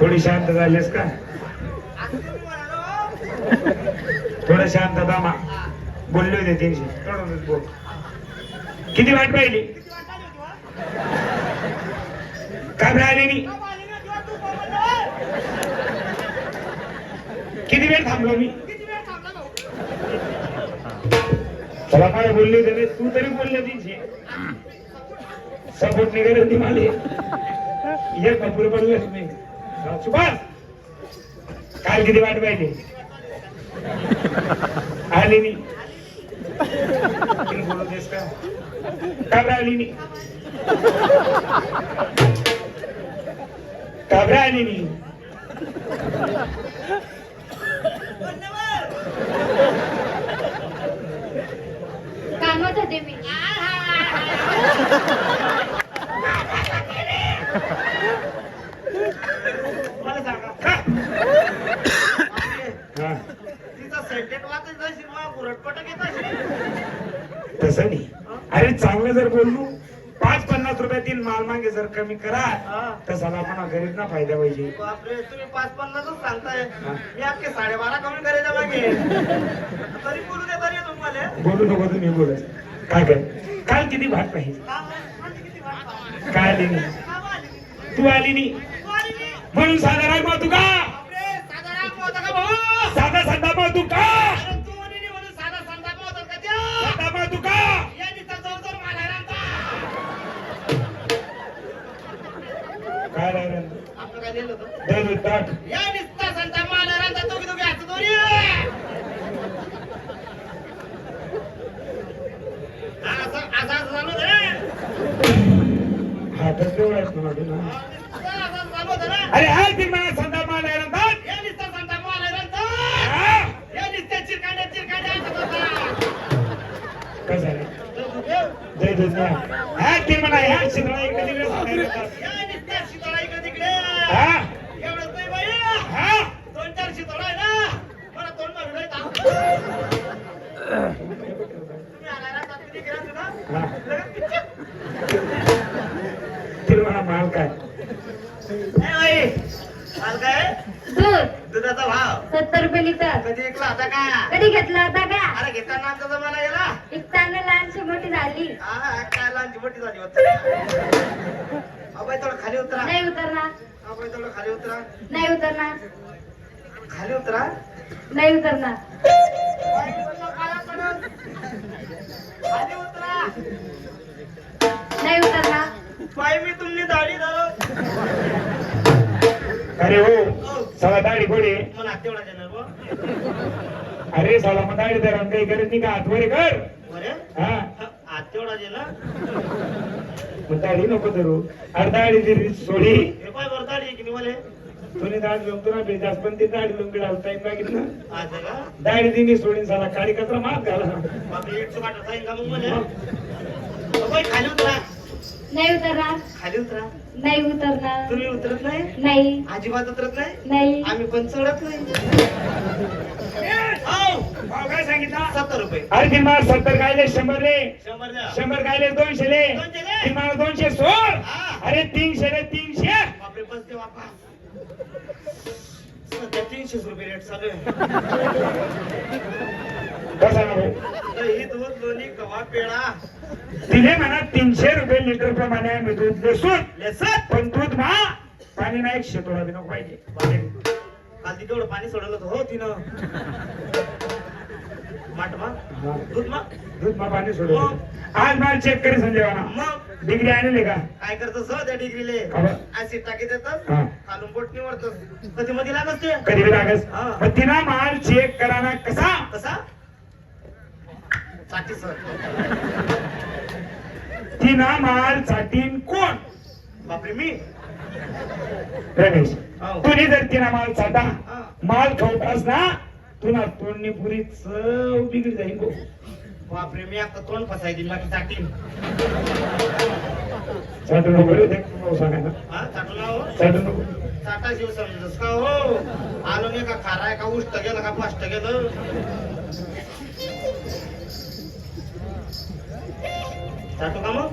थोडी शांत झालीस का? थोडं शांत दामा बोलले होते तीनशे. बोल. किती वाट पाहिली? का बरं किती वेळ थांबलो मी? चला काय बोलले होते तू तरी बोलले तीनशे. सपोर्ट निघाले होती मला. एक कपूर पडले तुम्ही सुभाष. काल किती वाट पाहिली? आली नाही. तिला बोलू देस का? का आली नाही. का आली नाही. कामात होते मी. तसं नाही. अरे चांगलं जर बोललो पाच पन्नास रुपयातील माल मागे जर कमी करा. तर साला पण गरीब ना फायदा पाहिजे. तुम्ही पाच पन्नासच सांगताय. मी अख्खे साडेबारा कमी करायच्या मागे. तरी बोलू दे तरी तुम्हाला. बोलू नको तुम्ही बोलत काय काय काल किती भात पाहिजे? काय आली नाही? तू आली नाही? म्हणून साधा राग तू का? साधा? साधा तू का? काय राहिलं आपलं काय होतं? दे ताट या नुसता मारायला आणता, दोघी दोघी हात दोरी. असं- असं- झालं रे. हा तर तेवढा आहेस ना माझं. अरे हा ती मला माल ना ताट. या नुसता आणता. हा? या नुसत्या चिरकांड्या चिरकांड्या. कसं आहे दे दूध ना हा ती म्हणा ह्या शिंदळा इकडे तिकडे सांगायला तिला माल काय? माल काय? दूध. दुधाचा भाव. सत्तर रुपये लिटर. कधी ऐकला होता का? कधी घेतला होता का? अरे घेताना आमचा जमाना गेला. विकताना लहानशी मोठी झाली. हा काय लहानची मोठी झाली होती. उतरा. नाही उतरणार. थोडं खाली उतरा. नाही उतरणार. खाली उतरा. नाही उतरणार. पाया. खाली उतरा. नाही उतरणार. बाई मी तुमची दाढी झालो अरे हो सगळा दाढी कोणी मला तेवढा देणार बुवा. अरे साला मग दाढी तर काही करत नाही का? हातवरे कर. बरे? हा. आज तेवढा दे ना. मग दाढी नको धरू. अरे दाढी दिली सोडी. बरं दाढी आहे की नाही मला? तुम्ही दाढी जमतो ना बेजास पण ते दाढी टाइम दाढी दिली सोडून साला काळी कचरा मार घाला खाली उतरा. नाही उतरणार. खाली उतरा. नाही उतरणार. तुम्ही उतरत नाही? नाही. अजिबात उतरत नाही? नाही. आम्ही पण चढत नाही. सांगितला? सत्तर रुपये. अरे मला सत्तर कायले शंभर रे. शंभर द्या. शंभर कायले दोनशे ले दोनशे ले. दोनशे सोड. हा. अरे तीनशे रे तीनशे. बापरे बस दे बापा. सध्या तीनशेच रुपये रेट चालू आहे. कसा ना भाऊ दही दूध लोणी कवा पेढा. तिने म्हणा तीनशे रुपये लिटर प्रमाणे आम्ही दूध देसून लेसत पण दूध मा पाणी नाही शेतोडा बी नको पाहिजे. काल ती तेवढं पाणी सोडलं होतं. हो तिनं. आज मला चेक करी संजयवाना मग? डिग्री आणले का? काय करतो सर त्या डिग्रीले? ऍसिड टाकी देतात हा. खालून बोट निवडतात कधी मध्ये लागत ते? कधी बी हा. माल चेक कराना कसा? कसा? साठी सर. तिना माल चाटीन कोण? बापरे मी? रमेश हो. तुझी जर तिना माल चाटा हा. माल खाऊतास ना तुला तोंडणी पुरी चव बिघडी जाईल गो. बापरे मी आता तोंड फसाय दिली बाकी चाटीन चाटू नको रे, देख भाऊ सांगायला. हा चाटू ना हो? चाटू नको. चाटा जीव समजस का हो? आलो नाही का खाराय का? उष्ट गेलं का? फास्ट गेलं? चाटू का मग?